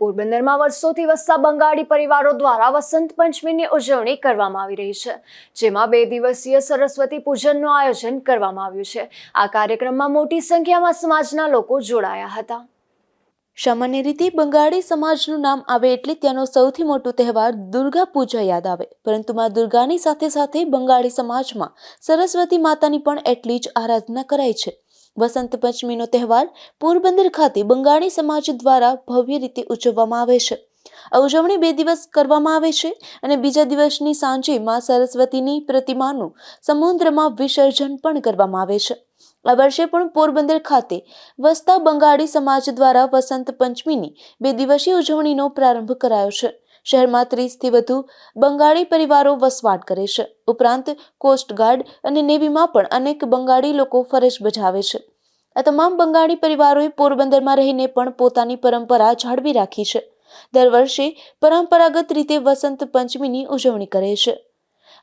પોરબંદરમાં વર્ષોથી વસતા બંગાળી પરિવારો દ્વારા વસંત પંચમીની ઉજવણી કરવામાં આવી રહી છે, જેમાં બે દિવસીય સરસ્વતી પૂજનનું આયોજન કરવામાં આવ્યું છે. આ કાર્યક્રમમાં મોટી સંખ્યામાં સમાજના લોકો જોડાયા હતા. સામાન્ય રીતે બંગાળી સમાજનું નામ આવે એટલે ત્યાંનો સૌથી મોટો તહેવાર દુર્ગા પૂજા યાદ આવે. પરંતુ માં દુર્ગાની સાથે સાથે બંગાળી સમાજમાં સરસ્વતી માતાની પણ એટલી જ આરાધના કરાય છે. વસંત પંચમીનો તહેવાર પોરબંદર ખાતે બંગાળી સમાજ દ્વારા ભવ્ય રીતે ઉજવવામાં આવે છે. આ ઉજવણી બે દિવસ કરવામાં આવે છે અને બીજા દિવસની સાંજે માં સરસ્વતીની પ્રતિમાનું સમુદ્રમાં વિસર્જન પણ કરવામાં આવે છે. આ વર્ષે પણ પોરબંદર ખાતે વસતા બંગાળી સમાજ દ્વારા વસંત પંચમીની બે દિવસીય ઉજવણીનો પ્રારંભ કરાયો છે. શહેરમાં ત્રીસથી વધુ બંગાળી પરિવારો વસવાટ કરે છે. ઉપરાંત કોસ્ટગાર્ડ અને નેવીમાં પણ અનેક બંગાળી લોકો ફરજ બજાવે છે. આ તમામ બંગાળી પરિવારોએ પોરબંદરમાં રહીને પણ પોતાની પરંપરા જાળવી રાખી છે. દર વર્ષે પરંપરાગત રીતે વસંત પંચમીની ઉજવણી કરે છે.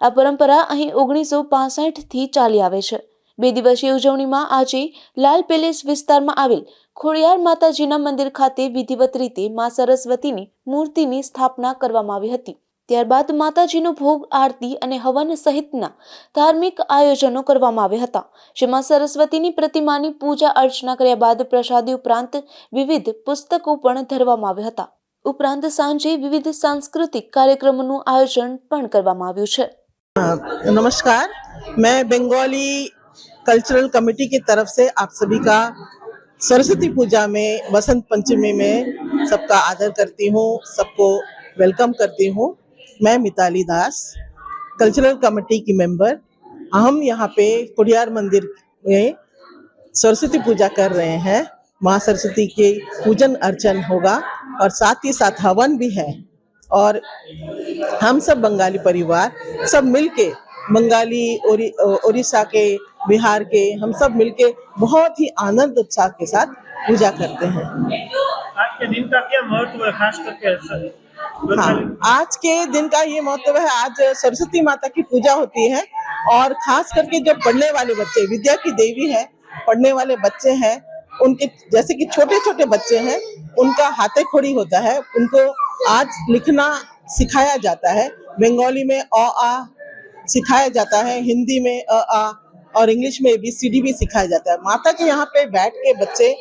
આ પરંપરા અહીં ઓગણીસો પાસઠથી ચાલી આવે છે. બે દિવસીય ઉજવણીમાં આજે લાલ પેલેસ વિસ્તારમાં આવેલ ખોડિયાર માતાજીના મંદિર ખાતે વિધિવત રીતે મા સરસ્વતીની મૂર્તિની સ્થાપના કરવામાં આવી હતી ત્યારબાદ માતાજીનો ભોગ આરતી અને હવન સહિતના ધાર્મિક આયોજનો કરવામાં આવ્યા હતા જેમાં સરસ્વતીની પ્રતિમાની પૂજા અર્ચના કર્યા બાદ પ્રસાદી ઉપરાંત વિવિધ પુસ્તકો પણ ધરવામાં આવ્યા હતા ઉપરાંત સાંજે વિવિધ સાંસ્કૃતિક કાર્યક્રમોનું આયોજન પણ કરવામાં આવ્યું છે नमस्कार मैं बंगाली कल्चरल कमेटी की तरफ से आप सभी का सरस्वती पूजा में वसंत पंचमी में सबका आदर करती हूँ, सबको वेलकम करती हूँ। मैं मिताली दास कल्चरल कमेटी की मेंबर हम यहाँ पे कुड़ियार मंदिर में सरस्वती पूजा कर रहे हैं। माँ सरस्वती के पूजन अर्चन होगा और साथ ही साथ हवन भी है। और हम सब बंगाली परिवार सब मिलके बंगाली उड़ीसा के बिहार के हम सब मिलके बहुत ही आनंद उत्साह के साथ पूजा करते हैं। आज के दिन का क्या महत्व है? खास करके हाँ आज के दिन का ये महत्व है आज सरस्वती माता की पूजा होती है और खास करके जो पढ़ने वाले बच्चे विद्या की देवी है पढ़ने वाले बच्चे हैं उनके जैसे कि छोटे छोटे बच्चे हैं उनका हाथे खोड़ी होता है उनको आज लिखना सिखाया जाता है बंगाली में अ आ सिखाया जाता है। हिंदी में अ, आ और इंग्लिश में बी सी डी भी सिखाया जाता है। माता के यहाँ पे बैठ के बच्चे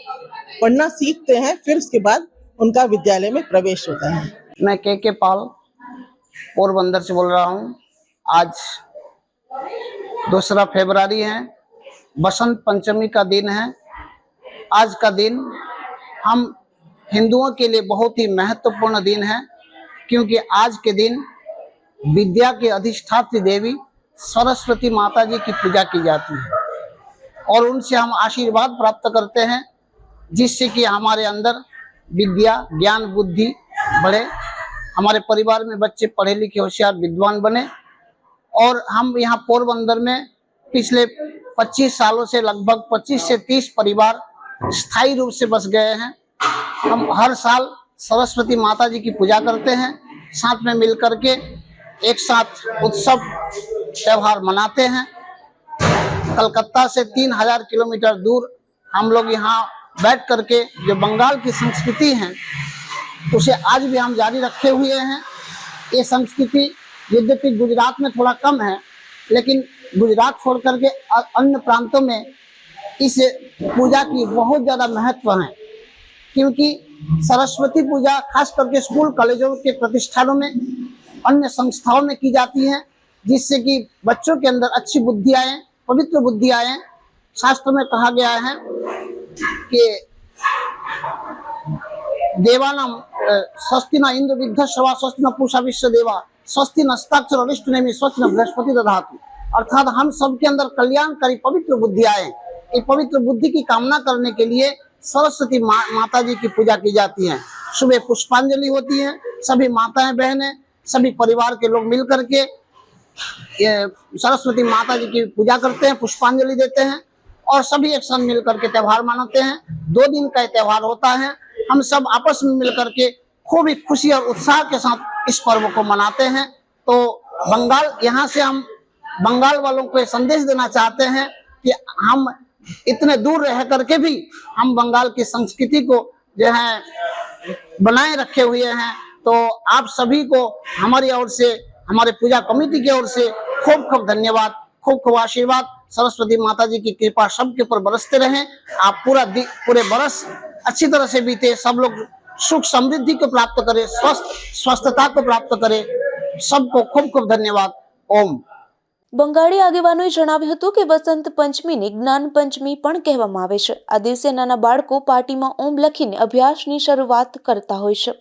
पढ़ना सीखते हैं, फिर उसके बाद उनका विद्यालय में प्रवेश होता है। मैं के के पाल, पोरबंदर से बोल रहा हूँ। आज दूसरा फरवरी है, बसंत पंचमी का दिन है। आज का दिन हम हिंदुओं के लिए बहुत ही महत्वपूर्ण दिन है, क्योंकि आज के दिन विद्या के अधिष्ठात्री देवी सरस्वती माता जी की पूजा की जाती है। और उनसे हम आशीर्वाद प्राप्त करते हैं, जिससे कि हमारे अंदर विद्या, ज्ञान, बुद्धि बढ़े, हमारे परिवार में बच्चे पढ़े लिखे होशियार, विद्वान बने। और हम यहाँ पोरबंदर में पिछले 25 सालों से लगभग 25 से 30 परिवार स्थायी रूप से बस गए हैं। हम हर साल सरस्वती माता जी की पूजा करते हैं, साथ में मिलकर के एक साथ उत्सव, त्यौहार मनाते हैं। कलकत्ता से तीन हज़ार किलोमीटर दूर हम लोग यहाँ बैठ करके जो बंगाल की संस्कृति है, उसे आज भी हम जारी रखे हुए हैं। ये संस्कृति यद्यपि गुजरात में थोड़ा कम है, लेकिन गुजरात छोड़ करके अन्य प्रांतों में इस पूजा की बहुत ज़्यादा महत्व है। क्योंकि सरस्वती पूजा खास करके स्कूल, कॉलेजों के प्रतिष्ठानों में अन्य संस्थाओं में की जाती है जिससे कि बच्चों के अंदर अच्छी बुद्धि आए पवित्र बुद्धि आए। शास्त्र में कहा गया है कि देवानाम स्वस्ति न इंद्र विद्ध सवा स्वस्ति न पूषा विश्व देवा स्वस्ति नस्ताक्षर अरिष्ट नेमी स्वस्ति न बृहस्पति दधातु। अर्थात हम सबके अंदर कल्याणकारी पवित्र बुद्धि आए। ये पवित्र बुद्धि की कामना करने के लिए सरस्वती मा, माता जी की पूजा की जाती है। सुबह पुष्पांजलि होती है सभी माताएँ बहनें सभी परिवार के लोग मिल करके ये सरस्वती माता जी की पूजा करते हैं, पुष्पांजलि देते हैं और सभी एक साथ मिल करके त्यौहार मनाते हैं। दो दिन का त्यौहार होता है। हम सब आपस में मिल करके खूब ही खुशी और उत्साह के साथ इस पर्व को मनाते हैं। तो बंगाल, यहाँ से हम बंगाल वालों को संदेश देना चाहते हैं कि हम इतने दूर रह करके भी हम बंगाल की संस्कृति को जो है बनाए रखे हुए हैं। तो आप सभी को हमारी ओर से हमारे पूजा कमेटी की ओर से खूब खूब धन्यवाद खूब खूब आशीर्वाद सरस्वती माता जी की कृपा सबके ऊपर बरसते रहें आप पूरा दि- पूरे बरस अच्छी तरह से बीते सब लोग सुख समृद्धि को प्राप्त करें स्वस्थ स्वस्थता को प्राप्त करें सबको खूब खूब धन्यवाद ओम બંગાળી આગેવાનોએ જણાવ્યું હતું કે વસંત પંચમીને જ્ઞાન પંચમી પણ કહેવામાં આવે છે આ દિવસે નાના બાળકો પાટીમાં ઓમ લખીને અભ્યાસની શરૂઆત કરતા હોય છે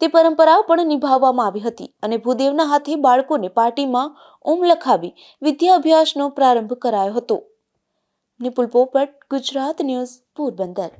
તે પરંપરા પણ નિભાવવામાં આવી હતી અને ભૂદેવના હાથે બાળકોને પાર્ટીમાં ઓમ લખાવી વિદ્યા અભ્યાસનો પ્રારંભ કરાયો હતો. નિપુલ પોપટ, ગુજરાત ન્યૂઝ, પોરબંદર.